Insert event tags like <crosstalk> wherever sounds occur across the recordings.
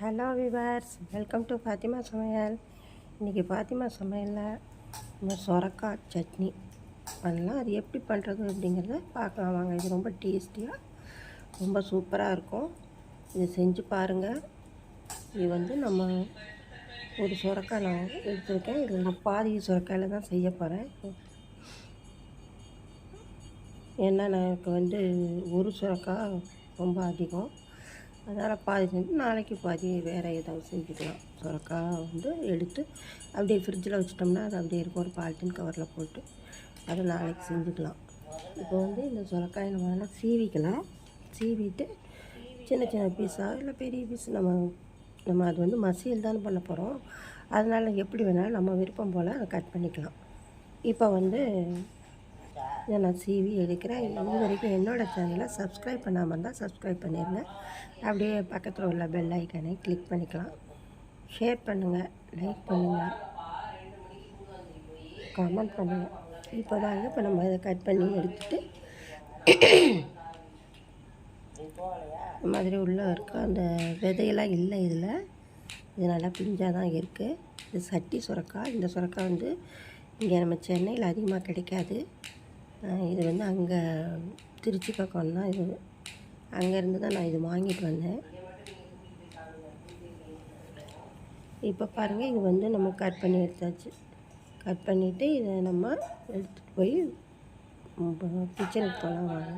Hello viewers welcome to Fatima சமையல் இன்றைக்கி ஃபாத்திமா சமையலில் நம்ம சொரக்காய் சட்னி. பண்ணலாம் அது எப்படி பண்ணுறது அப்படிங்கிறத பார்க்கலாம் வாங்க. இது ரொம்ப டேஸ்டியாக ரொம்ப சூப்பராக இருக்கும். இது செஞ்சு பாருங்கள் இது வந்து நம்ம ஒரு சுரக்காய் நான் எடுத்துருக்கேன். இது நான் பாதி சுரக்காயில் தான் செய்ய போகிறேன் ஏன்னா எனக்கு வந்து ஒரு சுரக்காய் ரொம்ப அதிகம். அதனால் பாதி செஞ்சு நாளைக்கு பாதி வேறு ஏதாவது செஞ்சுக்கலாம். சுரக்காய் வந்து எடுத்து அப்படியே ஃப்ரிட்ஜில் வச்சிட்டோம்னா அது அப்படியே இருக்கும். ஒரு பாலித்தீன் கவரில் போட்டு அதை நாளைக்கு செஞ்சுக்கலாம். இப்போ வந்து இந்த சுரக்காயை நம்ம நல்லா சீவிக்கலாம். சீவிட்டு சின்ன சின்ன பீஸாக இல்லை பெரிய பீஸ் நம்ம நம்ம அது வந்து மசியல் தான் பண்ண போகிறோம் அதனால் எப்படி வேணாலும் நம்ம விருப்பம் போல் அதை கட் பண்ணிக்கலாம். இப்போ வந்து இதை நான் சிவி எடுக்கிறேன். இது வரைக்கும் என்னோடய சேனலை சப்ஸ்கிரைப் பண்ணாமல் இருந்தால் சப்ஸ்கிரைப் பண்ணிடுங்க அப்படியே பக்கத்தில் உள்ள பெல் ஐக்கனை கிளிக் பண்ணிக்கலாம். ஷேர் பண்ணுங்கள் லைக் பண்ணுங்கள் கமெண்ட் பண்ணுங்கள் இப்போ தாங்க இப்போ நம்ம இதை கட் பண்ணி எடுத்துட்டு இந்த மாதிரி உள்ளே இருக்கும் அந்த விதையெல்லாம் இல்லை இதில். இது நல்லா பிஞ்சாக தான் இருக்குது இது சட்டி சுரக்காய் இந்த சுரக்காய் வந்து இங்கே நம்ம சென்னையில் அதிகமாக கிடைக்காது. இது வந்து அங்கே திருச்சி பக்கம் தான் இது அங்கேருந்து தான் நான் இது வாங்கிட்டு வந்தேன். இப்போ பாருங்கள் இது வந்து நம்ம கட் பண்ணி எடுத்தாச்சு. கட் பண்ணிவிட்டு இதை நம்ம எடுத்துகிட்டு போய் கிச்சனுக்கு போகலாம் வாங்க.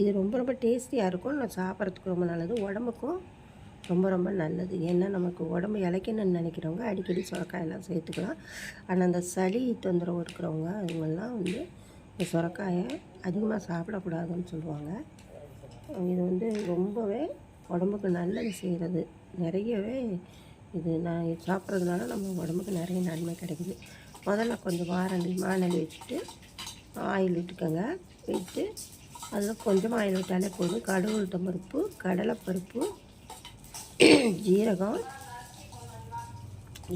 இது ரொம்ப ரொம்ப டேஸ்டியாக இருக்கும். நான் சாப்பிட்றதுக்கு ரொம்ப நல்லது. உடம்புக்கும் ரொம்ப ரொம்ப நல்லது. ஏன்னா நமக்கு உடம்பு இளைக்கணும்னு நினைக்கிறவங்க அடிக்கடி சுரக்காயெல்லாம் சேர்த்துக்கலாம். ஆனால் அந்த சளி தொந்தரவு இருக்கிறவங்க அவங்கெல்லாம் வந்து இந்த சுரக்காயை அதிகமாக சாப்பிடக்கூடாதுன்னு சொல்லுவாங்க. இது வந்து ரொம்பவே உடம்புக்கு நல்லது செய்கிறது நிறையவே இது நான் சாப்பிட்றதுனால நம்ம உடம்புக்கு நிறைய நன்மை கிடைக்குது. முதல்ல கொஞ்சம் வாரண்டி மானல் வச்சுட்டு ஆயில் விட்டுக்கோங்க விட்டு அதில் கொஞ்சமாக ஆயில் விட்டாலே போதும். கடுகு பருப்பு கடலைப்பருப்பு <clears throat> ஜீரகம்.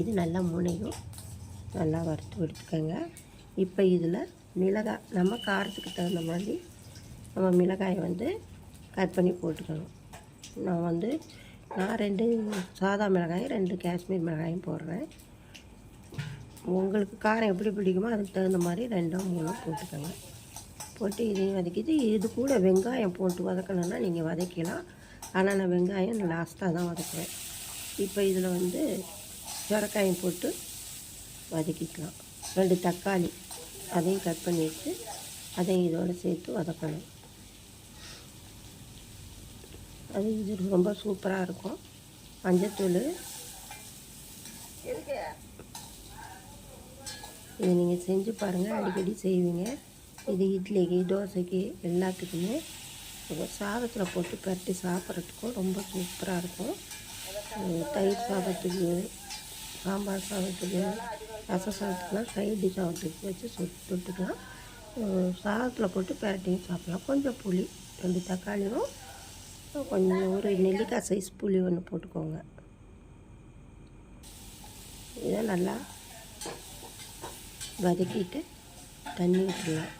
இது நல்லா முனையும் நல்லா வறுத்து எடுத்துக்கோங்க. இப்போ இதில் மிளகாய் நம்ம காரத்துக்கு தகுந்த மாதிரி நம்ம மிளகாயை வந்து கட் பண்ணி போட்டுக்கணும். நான் வந்து நான் ரெண்டு சாதா மிளகாயும் ரெண்டு காஷ்மீர் மிளகாயும் போடுறேன். உங்களுக்கு காரம் எப்படி பிடிக்குமோ அதுக்கு தகுந்த மாதிரி ரெண்டோ மூணோ போட்டுக்கோங்க. போட்டு இதையும் வதக்கிட்டு இது கூட வெங்காயம் போட்டு வதக்கணுன்னா நீங்கள் வதக்கலாம் ஆனால் நான் வெங்காயம் லாஸ்ட்டாக தான் வதக்குவேன் இப்போ இதில் வந்து சுரக்காயம் போட்டு வதக்கிக்கலாம். ரெண்டு தக்காளி அதையும் கட் பண்ணி வச்சு அதையும் இதோடு சேர்த்து வதக்கணும். அது இது ரொம்ப சூப்பராக இருக்கும். மஞ்சத்தூள். இது நீங்கள் செஞ்சு பாருங்கள் அடிக்கடி செய்வீங்க. இது இட்லிக்கு தோசைக்கு எல்லாத்துக்குமே சாதத்தில் போட்டு பரட்டி சாப்பிட்றதுக்கும் ரொம்ப சூப்பராக இருக்கும். தயிர் சாதத்துக்கு சாம்பார் சாதத்துக்கு ரச சாதத்துக்குலாம் சைட் சாதத்துக்கு வச்சு சுட்டுக்கலாம் தொட்டுக்கலாம். சாதத்தில் போட்டு பரட்டியும் சாப்பிட்லாம். கொஞ்சம் புளி ரெண்டு தக்காளியும் கொஞ்சம் ஒரு நெல்லிக்காய் சைஸ் புளி ஒன்று போட்டுக்கோங்க. இதை நல்லா வதக்கிட்டு தண்ணி ஊற்றலாம்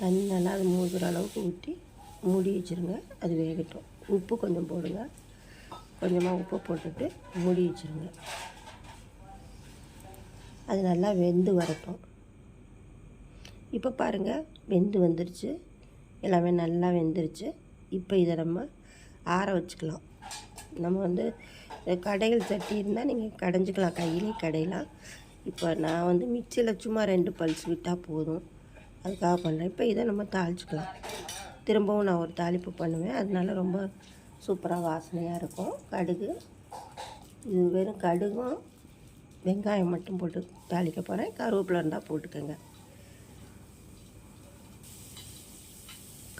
தண்ணி நல்லா அது மூழ்கிற அளவுக்கு ஊற்றி மூடி வச்சுருங்க அது வேகட்டும். உப்பு கொஞ்சம் போடுங்க. கொஞ்சமாக உப்பு போட்டுட்டு மூடி வச்சுருங்க. அது நல்லா வெந்து வரட்டும். இப்போ பாருங்கள் வெந்து வந்துருச்சு. எல்லாமே நல்லா வெந்துருச்சு. இப்போ இதை நம்ம ஆற வச்சுக்கலாம். நம்ம வந்து கடைகள் சட்டி இருந்தால் நீங்கள் கடைஞ்சிக்கலாம். கையிலே கடையலாம். இப்போ நான் வந்து மிக்சியில் சும்மா ரெண்டு பல்ஸ் விட்டால் போதும். அதுக்காக பண்ணுறேன் இப்போ இதை நம்ம தாளிச்சிக்கலாம். திரும்பவும் நான் ஒரு தாளிப்பு பண்ணுவேன். அதனால ரொம்ப சூப்பராக வாசனையாக இருக்கும். கடுகு. இது வெறும் கடுகும் வெங்காயம் மட்டும் போட்டு தாளிக்க போகிறேன் கருவேப்பிலை இருந்தால் போட்டுக்கோங்க.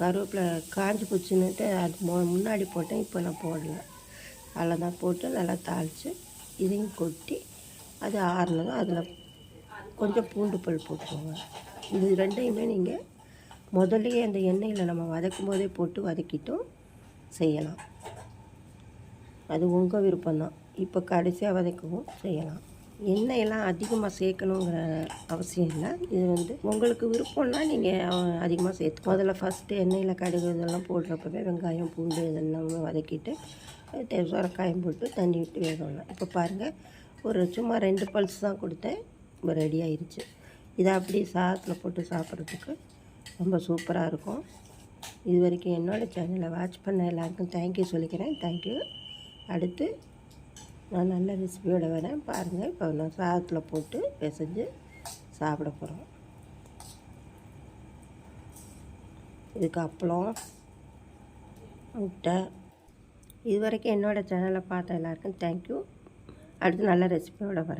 கருவேப்பிலை காஞ்சி போச்சுன்னுட்டு அது முன்னாடி போட்டேன். இப்போ நான் போடல. அதில் தான் போட்டு நல்லா தாளித்து இதையும் கொட்டி அது ஆறுனதும் அதில் கொஞ்சம் பூண்டு பல் போட்டுக்கோங்க. இது ரெண்டையுமே நீங்கள் முதல்லையே அந்த எண்ணெயில் நம்ம வதக்கும் போதே போட்டு வதக்கிட்டும் செய்யலாம். அது உங்கள் விருப்பம்தான். இப்போ கடைசியாக வதக்கவும் செய்யலாம். எண்ணெயெல்லாம் அதிகமாக சேர்க்கணுங்கிற அவசியம் இல்லை. இது வந்து உங்களுக்கு விருப்பம்னா நீங்கள் அதிகமாக சேர்த்து முதல்ல ஃபஸ்ட்டு எண்ணெயில் கடுகு இதெல்லாம் போடுறப்பவே வெங்காயம் பூண்டு இதெல்லாமே வதக்கிட்டு சுரக்காயம் போட்டு தண்ணி விட்டு வேகணும். இப்போ பாருங்கள் ஒரு சும்மா ரெண்டு பல்ஸ் தான் கொடுத்தேன். இப்போ ரெடி ஆயிடுச்சு இதை அப்படியே சாதத்தில் போட்டு சாப்பிட்றதுக்கு ரொம்ப சூப்பராக இருக்கும். இது வரைக்கும் என்னோடய சேனலை வாட்ச் பண்ண எல்லாருக்கும் தேங்க்யூ சொல்லிக்கிறேன். தேங்க்யூ அடுத்து நான் நல்ல ரெசிபியோடு வரேன். பாருங்கள் இப்போ நான் சாதத்தில் போட்டு பிசைஞ்சு சாப்பிட போகிறோம் இதுக்கு அப்பளம் முட்டை. இது வரைக்கும் என்னோடய சேனலை பார்த்த எல்லாருக்கும் தேங்க்யூ அடுத்து நல்ல ரெசிபியோடு வரேன்.